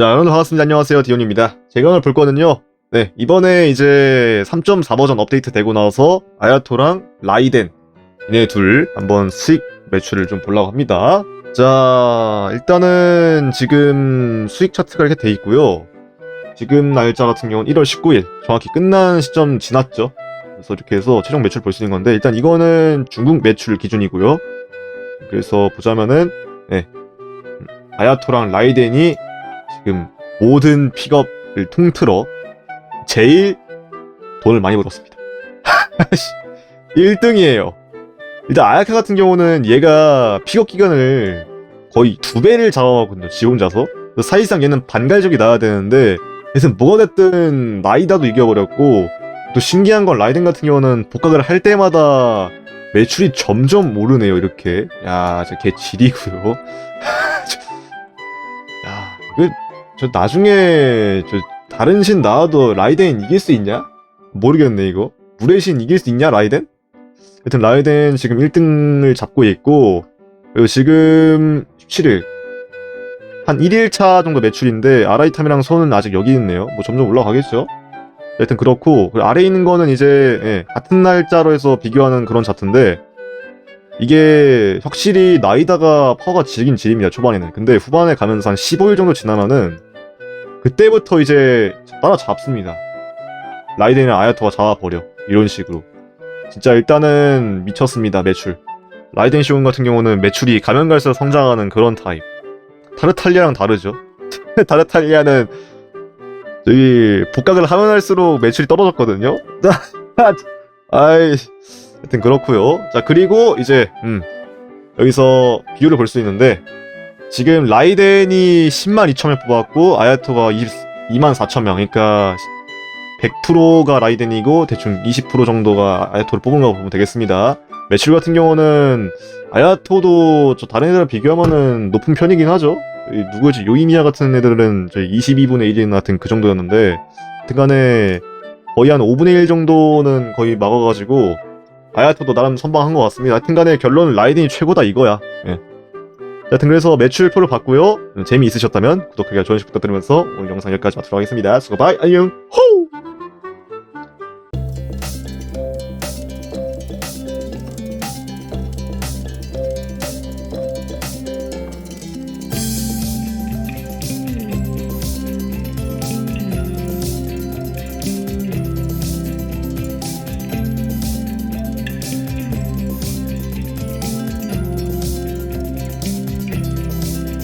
자, 여러분 반갑습니다. 안녕하세요. 디온입니다. 제가 오늘 볼 거는요. 네, 이번에 이제 3.4 버전 업데이트 되고 나서 아야토랑 라이덴 얘네 둘 한번 수익 매출을 좀 보려고 합니다. 자, 일단은 지금 수익 차트가 이렇게 돼 있고요. 지금 날짜 같은 경우는 1월 19일 정확히 끝난 시점 지났죠. 그래서 이렇게 해서 최종 매출 볼 수 있는 건데 일단 이거는 중국 매출 기준이고요. 그래서 보자면은 네, 음, 아야토랑 라이덴이 지금 모든 픽업을 통틀어 제일 돈을 많이 벌었습니다. 1등이에요. 일단 아야카 같은 경우는 얘가 픽업 기간을 거의 두 배를 잡아먹거든요. 지 혼자서. 사실상 얘는 반갈적이 나야 되는데 그래서 뭐가 됐든 라이다도 이겨버렸고 또 신기한 건 라이덴 같은 경우는 복각을 할 때마다 매출이 점점 오르네요. 이렇게. 야, 진짜 개 지리고요. 저 나중에 저 다른 신 나와도 라이덴 이길 수 있냐? 모르겠네 이거. 물의 신 이길 수 있냐 라이덴? 하여튼 라이덴 지금 1등을 잡고 있고 그리고 지금 17일 한 1일차 정도 매출인데 아라이탐이랑 손은 아직 여기 있네요. 뭐 점점 올라가겠죠? 하여튼 그렇고 아래에 있는 거는 이제 예, 같은 날짜로 해서 비교하는 그런 차트인데 이게 확실히 나이다가 파워가 지긴 지립니다 초반에는. 근데 후반에 가면서 한 15일 정도 지나면은 그때부터 이제 따라잡습니다. 라이덴이랑 아야토가 잡아버려. 이런 식으로. 진짜 일단은 미쳤습니다 매출. 라이덴 시온 같은 경우는 매출이 가면 갈수록 성장하는 그런 타입. 타르탈리아랑 다르죠. 타르탈리아는 저기 복각을 하면 할수록 매출이 떨어졌거든요. 아이 하여튼 그렇고요. 자 그리고 이제 음 여기서 비율을 볼 수 있는데 지금 라이덴이 10만 2천 명 뽑았고 아야토가 22만 4천 명. 그러니까 100%가 라이덴이고 대충 20% 정도가 아야토를 뽑은 거 보면 되겠습니다. 매출 같은 경우는 아야토도 저 다른 애들랑 비교하면은 높은 편이긴 하죠. 이 누구지? 요이미야 같은 애들은 저희 22분의 1인 같은 그 정도였는데 하여튼간에 거의 한 5분의 1 정도는 거의 막아가지고 아야토도 나름 선방한 것 같습니다. 하여튼 간에 결론은 라이덴이 최고다 이거야. 예. 하여튼 그래서 매출표를 봤고요. 재미있으셨다면 구독하기와 좋아요 부탁드리면서 오늘 영상 여기까지 마치도록 하겠습니다. 수고 바이 안녕. 호우!